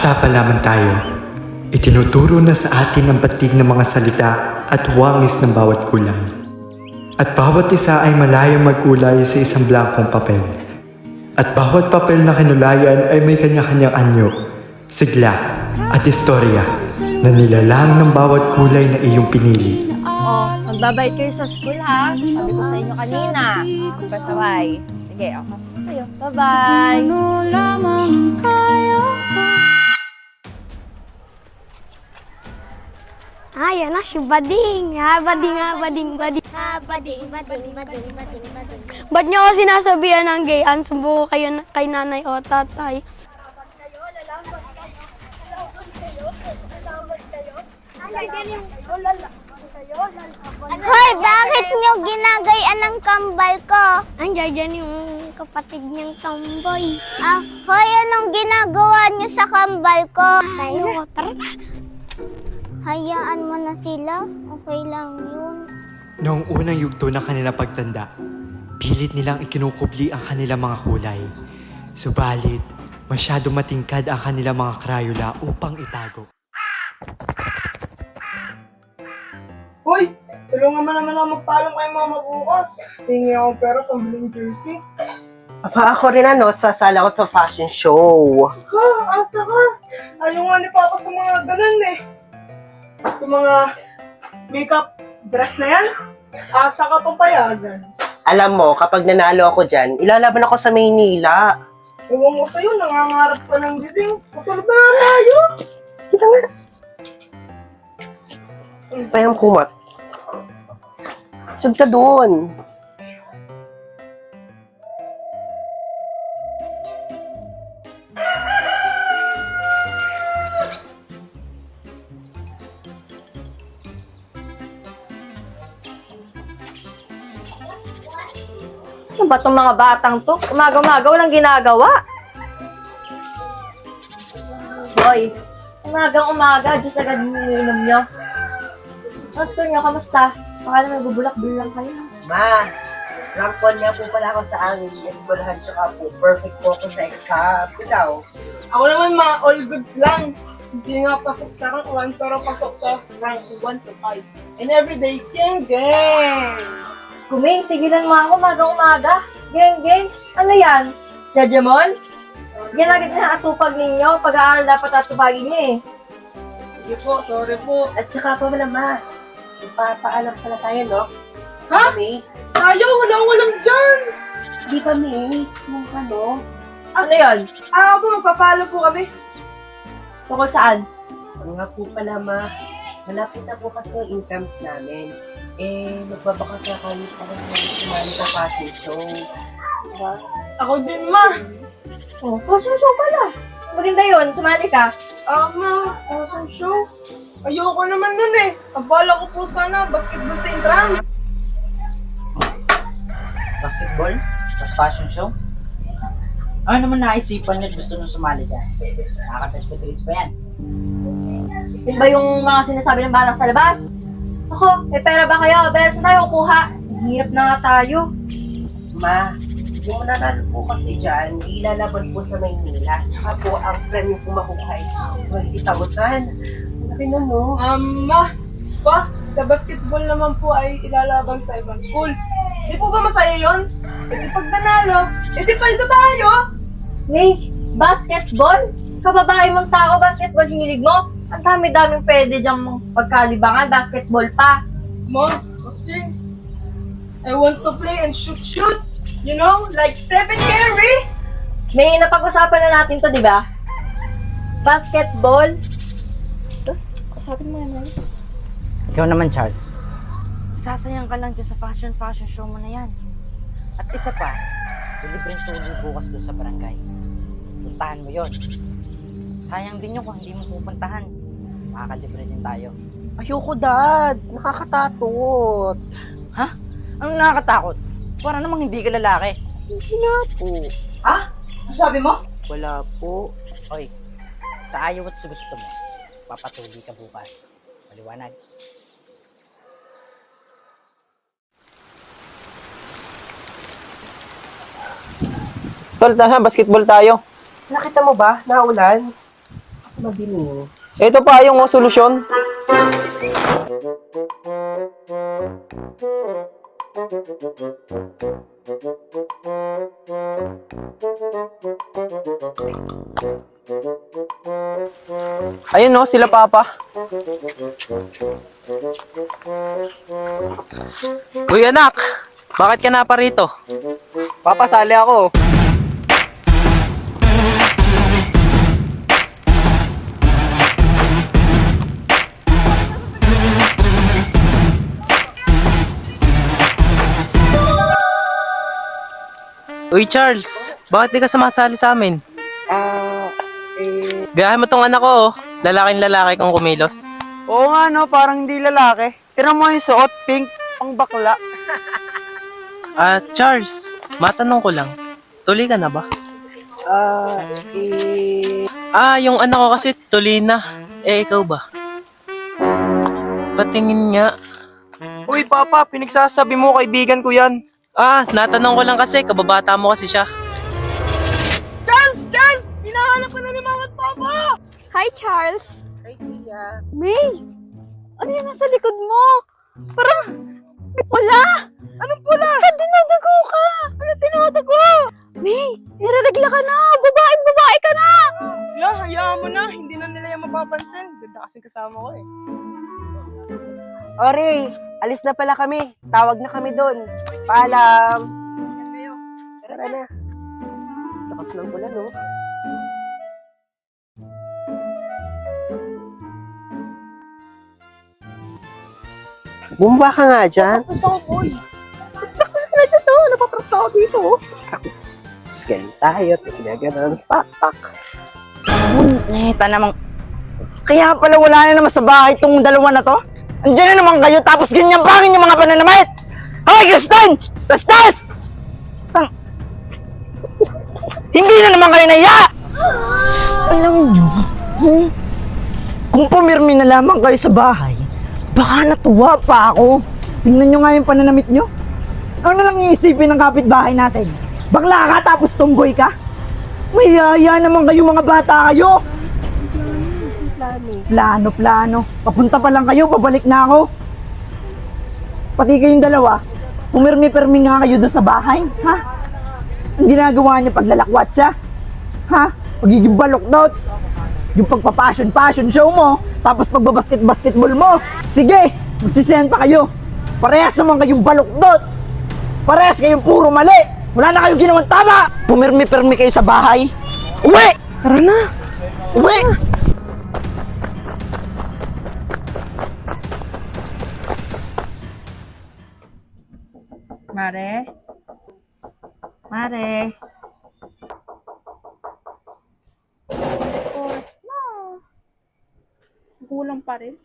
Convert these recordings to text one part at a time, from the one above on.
Bata pa lamang tayo, itinuturo na sa atin ang batig ng mga salita at wangis ng bawat kulay. At bawat isa ay malayang magkulay sa isang blankong papel. At bawat papel na kinulayan ay may kanya-kanyang anyo, sigla at istorya na nilalang ng bawat kulay na iyong pinili. Oh, magbabayad kayo sa school ha. Sabi ko sa inyo kanina. Pasaway. Sige, ako pasok kayo. Bye-bye. Ano ko Ah, na, si Bading. Ha, Bading, ha, Bading, Bading. Ah, bading, bading, bading, bading, bading. Ba't niyo ako sinasabihan ng gayan? Subuko kayo na- kay nanay o tatay. Hoy, bakit nyo ginagayan ng kambal ko? Andiyan dyan yung kapatid niyang tomboy. Ah, hoy, anong ginagawa nyo sa kambal ko? Tayo, tara. Hayaan mo na sila. Okay lang yun. Noong unang yugto ng kanila pagtanda, pilit nilang ikinukubli ang kanilang mga kulay. Subalit, masyado matingkad ang kanilang mga krayola upang itago. Hoy, tulungan mo naman ako magpaalam kay mama bukas. Hingi ako pera pambiling jersey. Aba, ako rin ano, sasala ko sa fashion show. Ha, asa ka? Ayaw nga ni Papa sa mga ganun eh. Yung mga makeup dress na yan. Asa ka papayagan. Alam mo, kapag nanalo ako dyan, ilalaban ako sa Maynila. Ewan ko sa'yo, nangangarap pa ng gising. Kapag na tayo. Sige nga. Payang kumat. Sud ka doon. Ba itong mga batang to? Umaga-umaga, walang ginagawa. Boy, umagang-umaga, Diyos agad iniinom nyo. School nyo, kamusta? Baka naman bubulak-bulang kayo. Ma, rampon niya po pala ako sa angin. Eskwelahan tsaka po. Perfect po ako sa exam. Ikaw? Ako naman mga all goods lang. Hindi nga pasok sa rank 1, pero pasok sa rank 1 to 5. And everyday, gang gang! Kuming, tigilan mo ako umagang-umaga. Geng, geng. Ano yan? Jajamon? Yan agad na atupag ninyo. Pag-aaral dapat atupagin niyo eh. Sige po, sorry po. At saka pa pala, ma. Ipapaalam pala tayo, no? Ha? May, Tayo, wala akong alam dyan! di pa may. Nung ano? Ano yan? Ah, po, magpapalo po kami. Tungkol saan? Ano nga po pala, ma. Malapit na po kasi yung incomes namin. Eh, magbabaka sa kayo pa rin namin sumali sa fashion show. Diba? Ako din, ma. Oh, fashion show pala. Maganda yun. Sumali ka. Ah, ma, awesome show. Ayoko naman nun eh. Ang bala ko po sana, basketball sa entrance. basketball, mas fashion show. Ano naman naisipan niya at gusto nyo sumali dyan? Nakaka-test grades pa yan. Yun ba yung mga sinasabi ng balak sa labas? Ako, may pera ba kayo? Pera saan tayo kukuha? Hirap na nga tayo. Ma, yung mananalo po kasi dyan, ilalaban po sa Maynila. Tsaka po, ang premyo po makukuha ay 20,000. Laki na, no? Um, ma, pa, sa basketball naman po ay ilalaban sa ibang school. Di po ba masaya yon? E di pag nanalo, e di paldo tayo! May basketball? Kababae mong tao, basketball hilig mo? Ang dami-daming pwede diyang pagkalibangan, basketball pa. Ma, kasi, I want to play and shoot shoot. You know, like Stephen Curry. May napag-usapan na natin to, di ba? Basketball. Ito, Kasabi mo naman. Ikaw naman, Charles. Sasayang ka lang dyan sa fashion-fashion show mo na yan. At isa pa, lilibreng tuloy bukas doon sa barangay. Puntahan mo yon. Sayang din yun kung hindi mo pupuntahan. Makakalibre din tayo. Ayoko, dad. Nakakatakot. Ha? Anong nakakatakot? Para namang hindi ka lalaki. Hindi nga po. Ha? Ano sabi mo? Wala po. Oy, sa ayaw at sa gusto mo, papatuloy ka bukas. Maliwanag. Tol, nasa basketball tayo. Nakita mo ba? Naulan. Madilim. Ito pa yung solusyon. Ayun no, sila papa. Uy anak, bakit ka na pa rito? Papasali ako. Uy Charles, bakit di ka sumasali sa amin? Ah, eh... Gayahin mo tong anak ko oh. Lalaking lalaki kong kumilos. Oo nga no, parang hindi lalaki. Tira mo yung suot, pink, pang bakla. Ah, Charles, matanong ko lang. Tuli ka na ba? Ah, eh... Ah, yung anak ko kasi tuli na. Eh, ikaw ba? Patingin nga. Uy, Papa, pinagsasabi mo kaibigan ko yan. Ah, natanong ko lang kasi, kababata mo kasi siya. Charles! Charles! Hinahanap ka na ni Mama at Papa! Hi, Charles. Ay, Tia. May! Ano yung nasa likod mo? Parang may pula! Anong pula? Ba't dinadago ka? Ano dinadago? May! Niraregla ka na! Babaeng babae ka na! La, hayaan mo na. Hindi na nila yung mapapansin. Ganda kasing kasama ko eh. Ore, alis na pala kami. Tawag na kami doon. Paalam. Tara na. Lakas ng bulan, no? Bumaba ka nga dyan. Basta ako, boy. Tapos ka na dito. Napapraksa ako dito. oh. Tapos ganun tayo. Tapos gaganon. Pak, pak. Neta namang... Kaya pala wala na naman sa bahay tong dalawa na to. Andiyan na naman kayo tapos ganyan bangin yung mga pananamit. Hoy, Kristen! Bastas! Tang... Hindi na naman kayo naiya! Alam nyo, hmm? kung pumirmi na lamang kayo sa bahay, baka natuwa pa ako. Tingnan nyo nga yung pananamit nyo. Ano lang iisipin ng kapitbahay natin? Bakla ka tapos tumboy ka? May yaya naman kayo mga bata kayo. Plano, plano. Papunta pa lang kayo, babalik na ako. Pati kayong dalawa, pumirmi-pirmi nga kayo doon sa bahay, ha? Ang ginagawa niyo paglalakwat siya, ha? Pagiging balokdot. Yung pagpa-passion-passion show mo, tapos pagbabasket-basketball mo. Sige, magsisenta kayo. Parehas naman kayong balokdot. Parehas kayong puro mali. Wala na kayong ginawang tama. Pumirmi-pirmi kayo sa bahay. Uwi! Tara na. Uwi! Mare? Mare? Oras na. Gulang pa rin.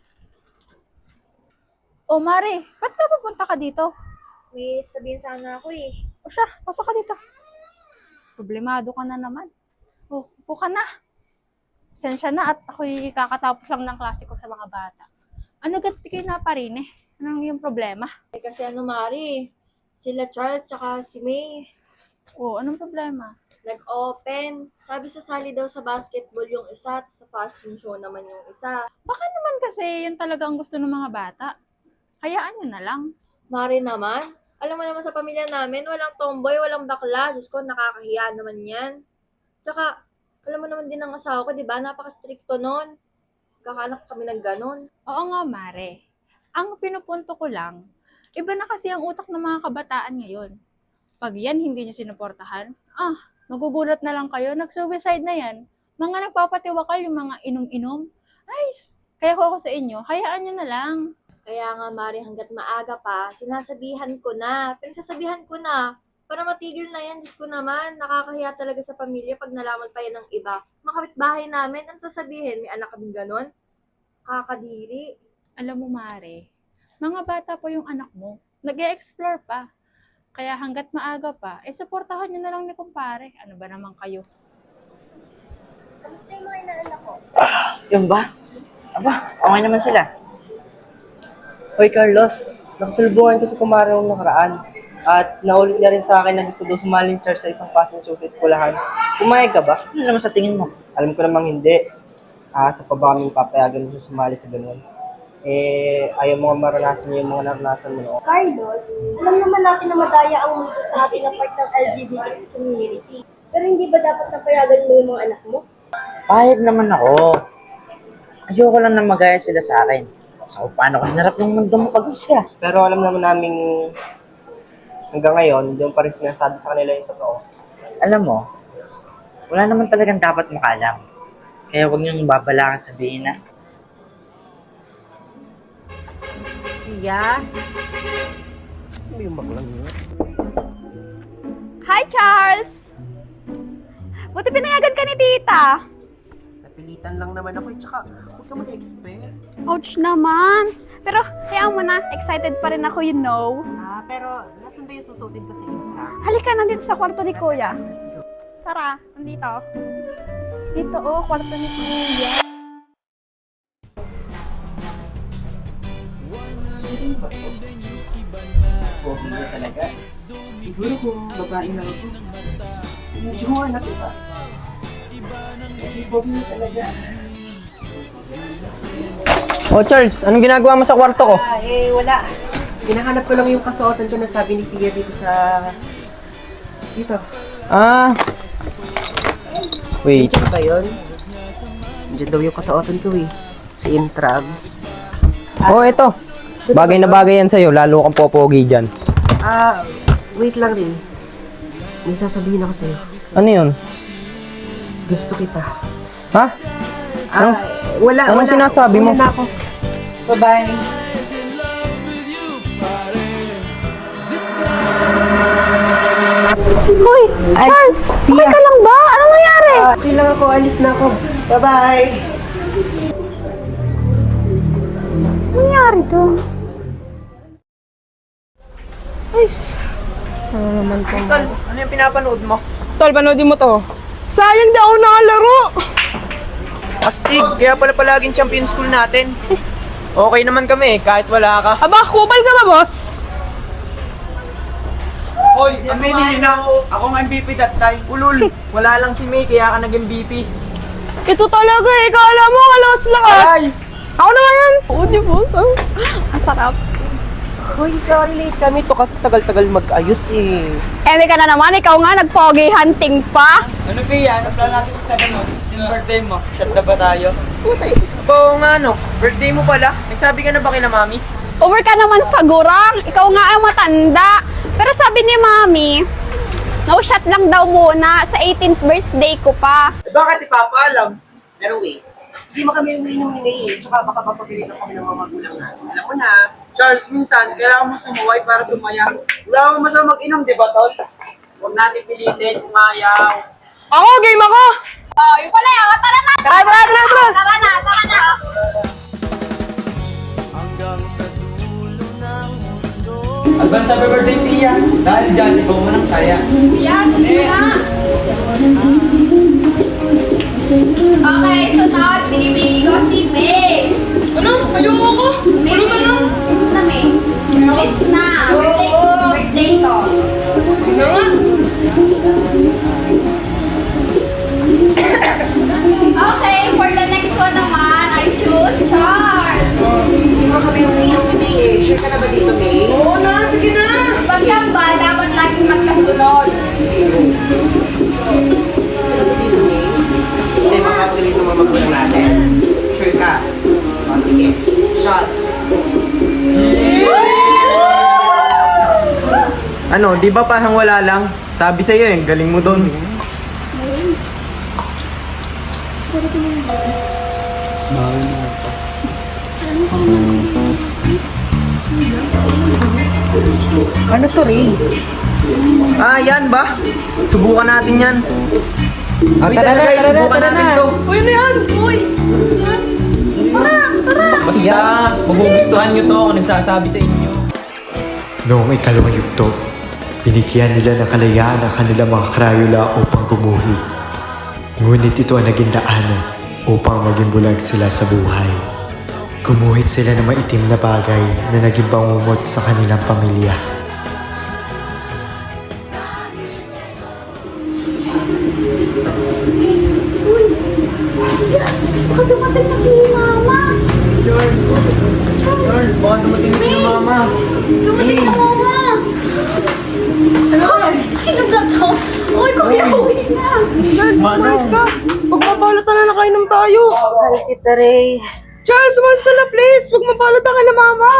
O, Mari, ba't na pupunta ka dito? May sabihin sana ako eh. O siya, pasok ka dito. Problemado ka na naman. O, upo ka na. Sensya na at ako'y kakatapos lang ng klase ko sa mga bata. Ano ganti kayo na pa rin eh? Anong yung problema? Eh, kasi ano, Mari? Sila Charles tsaka si May. O, anong problema? Nag-open. Sabi sasali daw sa basketball yung isa, at sa fashion show naman yung isa. Baka naman kasi yun talaga ang gusto ng mga bata. Hayaan nyo na lang. Mari naman. Alam mo naman sa pamilya namin, walang tomboy, walang bakla. Diyos ko, nakakahiya naman yan. Tsaka, alam mo naman din ang asawa ko, di ba? Napaka-stricto nun. Kakanak kami ng ganun. Oo nga, Mare. Ang pinupunto ko lang, iba na kasi ang utak ng mga kabataan ngayon. Pag yan hindi nyo sinuportahan, ah, magugulat na lang kayo, nag-suicide na yan. Mga nagpapatiwakal yung mga inom-inom. Ay, kaya ko ako sa inyo, hayaan nyo na lang. Kaya nga, Mari, hanggat maaga pa, sinasabihan ko na. Pinagsasabihan ko na. Para matigil na yan, Diyos ko naman. Nakakahiya talaga sa pamilya pag nalaman pa yan ng iba. Makapit bahay namin, ano sasabihin? May anak kaming ganon? Kakadiri. Alam mo, Mare, mga bata po yung anak mo. nag explore pa. Kaya hanggat maaga pa, eh, supportahan nyo na lang ni kumpare. Ano ba naman kayo? Kamusta yung mga inaalala ko? Yun ba? Aba, okay naman sila. Hoy, Carlos. Nakasalubungan ko si kumare nung nakaraan. At naulit niya rin sa akin na gusto daw sumaling church sa isang fashion show sa eskwelahan. Pumayag ka ba? Ano naman sa tingin mo? Alam ko namang hindi. ah, sa pa ba kami papayagan mo sumali sa ganun? Eh, ayaw mo maranasan niyo yung mga naranasan mo. Carlos, alam naman natin na madaya ang mundo sa atin ng part ng LGBT community. Pero hindi ba dapat napayagan mo yung mga anak mo? Payag naman ako. Ayoko lang na magaya sila sa akin. So, paano ko hinarap yung mundo mo pag ka? Pero alam naman namin hanggang ngayon, hindi mo pa rin sinasabi sa kanila yung totoo. Alam mo, wala naman talagang dapat makalam. Kaya huwag niyong babalakan sabihin na, Ano yung baklang yun? Hi, Charles! Buti pinayagan ka ni tita. Napilitan lang naman ako, eh, tsaka huwag ka mag-expect. Ouch naman. Pero, hayaan mo na, excited pa rin ako, you know. Ah, pero nasan ba yung susutin ko sa intra? Halika nandito sa kwarto ni Kuya. Tara, nandito. Dito oh, kwarto ni Kuya. Pogi na talaga. Siguro kung babae lang ako, medyo mo anak iba. Pogi na talaga. Oh, Charles, anong ginagawa mo sa kwarto ko? Ah, eh, wala. Hinahanap ko lang yung kasuotan ko na sabi ni Pia dito sa... Dito. Ah. Wait. Diyan ba yun? Diyan daw yung kasuotan ko eh. Sa Intrams. Oh, ito. Bagay na bagay yan sa'yo, lalo kang popogi dyan. Ah, wait lang rin. May sasabihin ako sa'yo. Ano yun? Gusto kita. Ha? Ah, Anong, wala, anong wala. sinasabi mo? Wala na ako. Bye-bye. Hoy, Charles! Okay ka lang ba? Anong nangyari? Ah, okay lang ako. Alis na ako. Bye-bye. Anong nangyari to? Tol, ano yung pinapanood mo? Tol, panoodin mo to. Sayang daw nakalaro. Astig, kaya pala palaging champion school natin. Okay naman kami, kahit wala ka. Aba, kupal ka ba, boss? Hoy, aminin niyo na. Ako ang MVP that time. Ulul, wala lang si May, kaya ka nag-MVP. Ito talaga eh. Kala mo, kalakas-lakas. Ako naman yan. Oo, di ba? Ang sarap. Hoy, sorry late kami to kasi tagal-tagal mag-ayos eh. Eme ka na naman, ikaw nga nag-pogi hunting pa. Ano ba yan? Nasa natin sa 7 nun. Yung birthday mo. Shot na ba tayo? Oo nga no, birthday mo pala. Nagsabi ka na ba kina mami? Over ka naman sa gurang. Ikaw nga ang matanda. Pero sabi ni Mami, no shot lang daw muna sa 18th birthday ko pa. Eh, bakit ipapaalam? Pero wait, hindi mo kami umiinom ni May eh. Tsaka baka papagalitan kami ng mga magulang natin. Alam mo na. Charles, minsan, kailangan mo sumuway para sumaya. Wala akong masama mag-inom, di ba, Tol? Huwag natin pilitin, umayaw. Ako, game ako. Oh, yung pala yun. Tara na! Tara, tara, tara, tara. Tara na, tara na! Advance happy birthday, Pia. Dahil dyan, ikaw mo ng saya. Yan, na! Okay, sunod, binibili ko si May. Ano? Ayoko ko. May, Ano ba yan? Alis na. Birthday, birthday ko. Ano nga? Okay, for the next one naman, I choose Charles. Hindi mo kami umiinom ni May eh. Sure ka na ba dito, May? Oo na, sige na. Pagkamba, dapat laging magkasunod. Hindi makakasali ng mga magulang natin. Sure ka? O, sige. Shot. Ano, di ba parang wala lang? Sabi sa'yo eh, galing mo doon. Ano to, Ray? Ah, yan ba? Subukan natin yan. Ah, Uy, tara na, guys, tara na, subukan tara natin na. to. Uy, ano yan? Uy. Basta, magugustuhan nyo to kung nagsasabi sa inyo. Noong ikalawang yugto, binigyan nila ng kalayaan ang kanilang mga Crayola upang gumuhit. Ngunit ito ang naging daanan upang maging bulag sila sa buhay. Gumuhit sila ng maitim na bagay na naging pangumot sa kanilang pamilya. Mahal kita, Ray. Charles, umayos ka na please. Huwag mabalot na kay mama.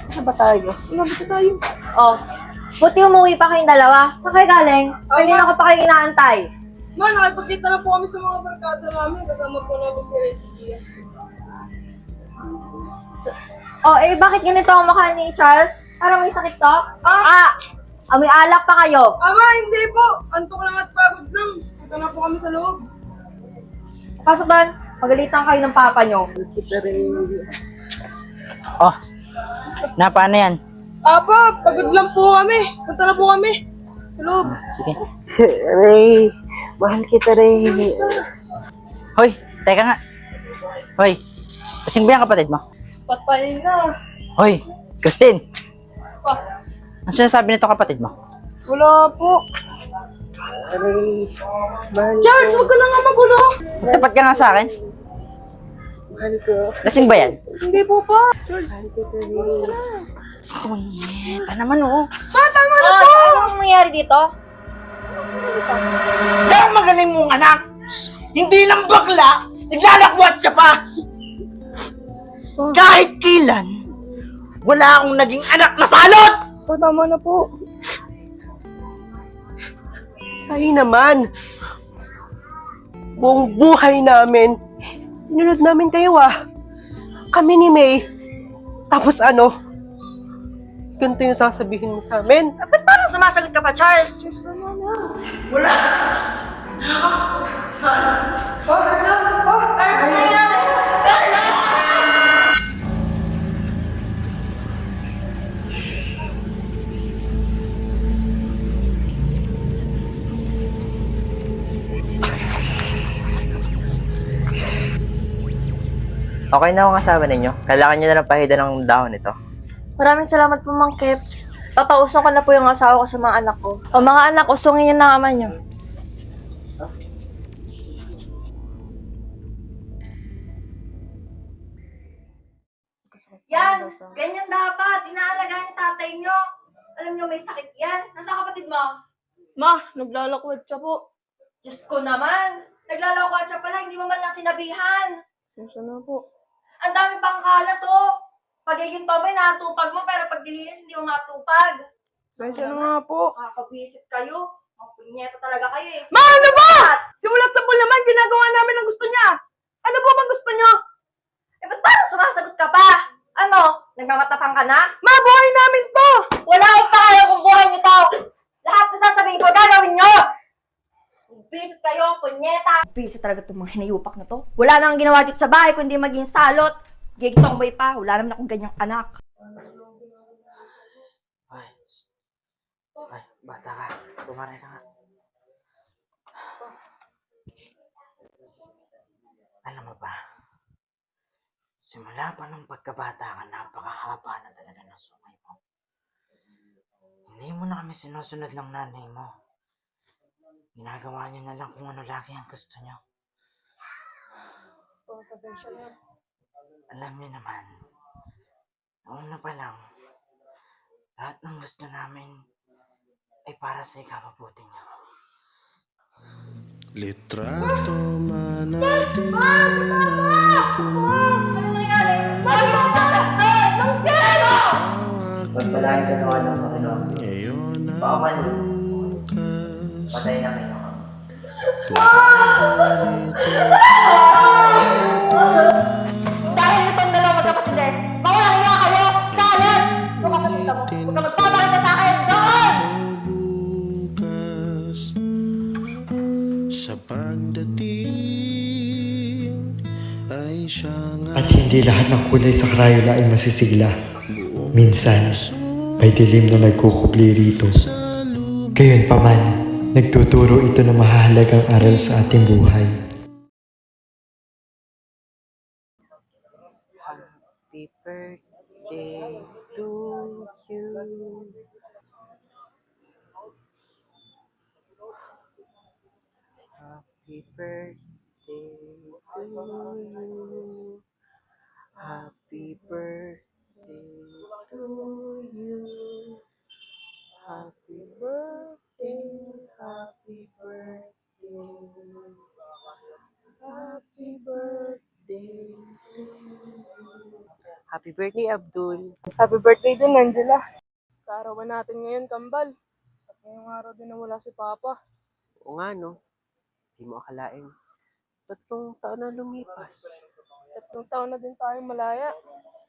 Saan ba tayo? Malapit na tayo. Oh, buti umuwi pa kayong dalawa. Saan kayo galing? Kanina ko pa kayo inaantay. Ma, nakipagkita na po kami sa mga barkada namin. Kasama po namin si Reggie. Oh, eh bakit ganito ang mukha ni Charles? Parang may sakit to? Ah! Amoy alak pa kayo. Ama, hindi po. Antok lang at pagod lang. Punta na po kami sa loob. Pasok doon. Pagalitan kayo ng papa nyo. Kita. Oh, na paano yan? Apa, pagod lang po kami. Punta na po kami. Sa loob. Sige. Ray, mahal kita, Ray. Hoy, teka nga. Hoy, kasing ba yung kapatid mo? Patay na. Hoy, Christine! Pa, Ano sinasabi nito kapatid mo? wala po. Ray, mahal Charles, ko. huwag ka na nga magulo. Magtapat ka nga sa akin. Mahal ko. Lasing ba yan? Hindi po pa. Mahal kita, Ray. Kunyeta naman oh. Tama na Oh, po. ano nangyayari dito? Ang magaling mong anak! Hindi lang bakla, naglalakwat siya pa! Kahit kailan, wala akong naging anak na salot! Pa, tama na po. Ay naman. Buong buhay namin, sinunod namin kayo ah. Kami ni May. Tapos ano? Ganito yung sasabihin mo sa amin. Ba't parang sumasagot ka pa, Charles? Okay na akong kasama ninyo. Kailangan nyo na lang pahida ng dahon nito. Maraming salamat po, Mang Keps. Papausong ko na po yung asawa ko sa mga anak ko. O mga anak, usungin niyo na ama niyo. Yan! Ganyan dapat! Inaalagaan yung tatay niyo! Alam niyo, may sakit yan. Nasa kapatid mo? Ma, naglalakwat siya po. Diyos ko naman! Naglalakwa siya pala, hindi mo man lang sinabihan. Sensya na po. Kalat, oh! Pagiging tomboy, natupag mo, pero pag dilinis, hindi mo matupag. Sensya na nga po. Kakabisit kayo. Ang punyeta talaga kayo eh. Ma, ano ba? Simulat sa pool naman, ginagawa namin ang gusto niya. Ano po bang gusto niyo? Eh, ba't parang sumasagot ka pa? Ano? Nagmamatapang ka na? Ma, buhay namin to! Wala akong pakaya kung buhay niyo to! Lahat na sasabihin ko, gagawin niyo! Bisit kayo, punyeta! Bisit talaga itong mga hinayupak na to. Wala nang ginawa dito sa bahay kundi maging salot. Gigit akong boy pa, wala naman akong ganyang anak. Ay, ay, bata ka. Bumaray ka nga. Alam mo ba, simula pa nung pagkabata ka, napakahaba na talaga ng sungay mo. Hindi mo na kami sinusunod ng nanay mo. Ginagawa niyo na lang kung ano lagi ang gusto niyo. Alam niyo naman, una pa lang, lahat ng gusto namin ay para sa ikamabuti niyo. Litrato manati Pagpalain ka naman ng Panginoon. ngayon man, bukas patay na kayo. Dahil lahat ng kulay sa Crayola ay masisigla. Minsan, may dilim na nagkukubli rito. Gayon pa man, nagtuturo ito ng mahalagang aral sa ating buhay. Happy birthday to you. Happy birthday to you. Happy birthday to you. Happy birthday, happy birthday. Happy birthday to you. Happy birthday, Abdul. Happy birthday din, Angela. Kaarawan natin ngayon, kambal. At ngayong araw din nawala si Papa. Oo nga, no? Hindi mo akalain. Tatlong taon na lumipas. Tatlong taon na din tayo malaya.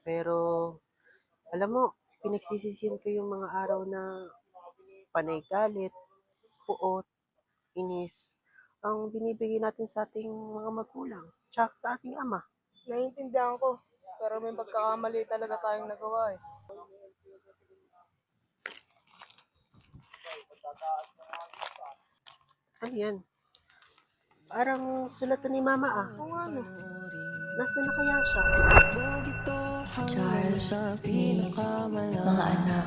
Pero, alam mo, pinagsisisihan ko yung mga araw na panay galit, puot, inis, ang binibigay natin sa ating mga magulang, tsaka sa ating ama. Naiintindihan ko. Pero may pagkakamali talaga tayong nagawa eh. Ano yan? Parang sulatan ni mama ah. Oo nga no. Nasaan na kaya siya? Charles, May, mga anak,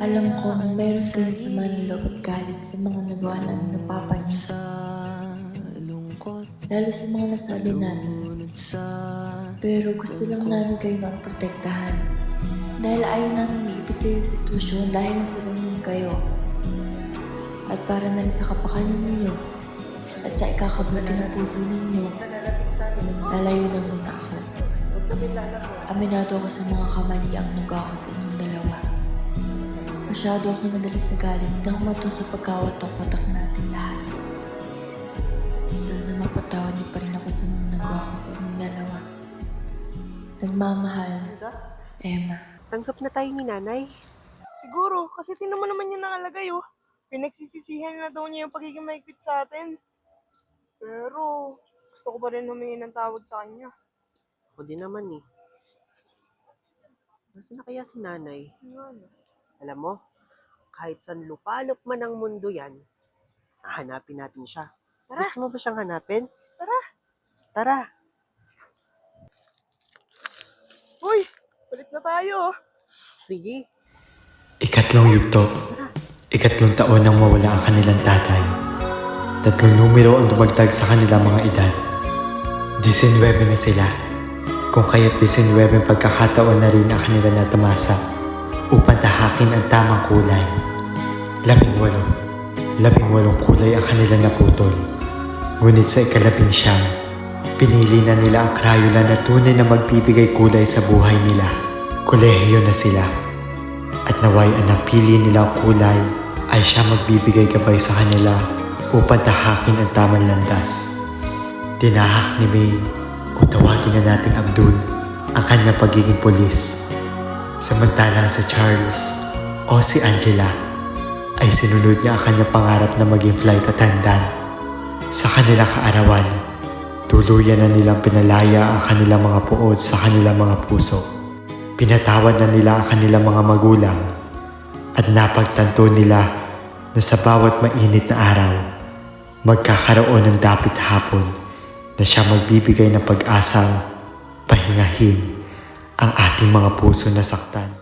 alam kong meron kayong sama ng loob at galit sa mga nagawa namin ng papa niyo. Lalo sa mga nasabi namin. Pero gusto lang namin kayo maprotektahan. Dahil ayaw namin maipit kayo sa sitwasyon dahil nasa kayo. At para na rin sa kapakanan ninyo at sa ikakabuti ng puso ninyo, lalayo na muna ako. Aminado ako sa mga kamaliang nagawa sa inyong dalawa. Masyado ako nadala sa galit na humato sa pagkawatok-watak natin lahat. Sana mapatawad niyo pa rin ako sa mga nagawa ko sa inyong dalawa. Nagmamahal, Emma. Tanggap na tayo ni nanay. Siguro, kasi tinan mo naman yung nakalagay oh. Pinagsisisihan na daw niya yung pagiging maigpit sa atin. Pero, gusto ko pa rin humingi ng tawad sa kanya. Ako din naman eh. Nasaan na kaya si nanay? Nga, no? Alam mo, kahit saan lupalop man ang mundo yan, hahanapin natin siya. Tara. Gusto mo ba siyang hanapin? Tara. Tara. Uy, ulit na tayo. Sige. Ikatlong yugto. Ikatlong taon nang mawala ang kanilang tatay. Tatlong numero ang dumagdag sa kanilang mga edad. 19 na sila. Kung kaya't 19 pagkakataon na rin ang kanila natamasa upang tahakin ang tamang kulay. Labing walo. Labing walong kulay ang kanila naputol. Ngunit sa ikalabing siyam, pinili na nila ang Crayola na tunay na magbibigay kulay sa buhay nila. Kolehiyo na sila at naway ang napili nilang kulay ay siya magbibigay gabay sa kanila upang tahakin ang tamang landas. Tinahak ni May o tawagin na nating Abdul ang kanyang pagiging polis. Samantalang sa Charles o si Angela ay sinunod niya ang kanyang pangarap na maging flight attendant. Sa kanilang kaarawan, tuluyan na nilang pinalaya ang kanilang mga puod sa kanilang mga puso. Pinatawad na nila ang kanilang mga magulang at napagtanto nila na sa bawat mainit na araw, magkakaroon ng dapit hapon na siya magbibigay ng pag-asang pahingahin ang ating mga puso na saktan.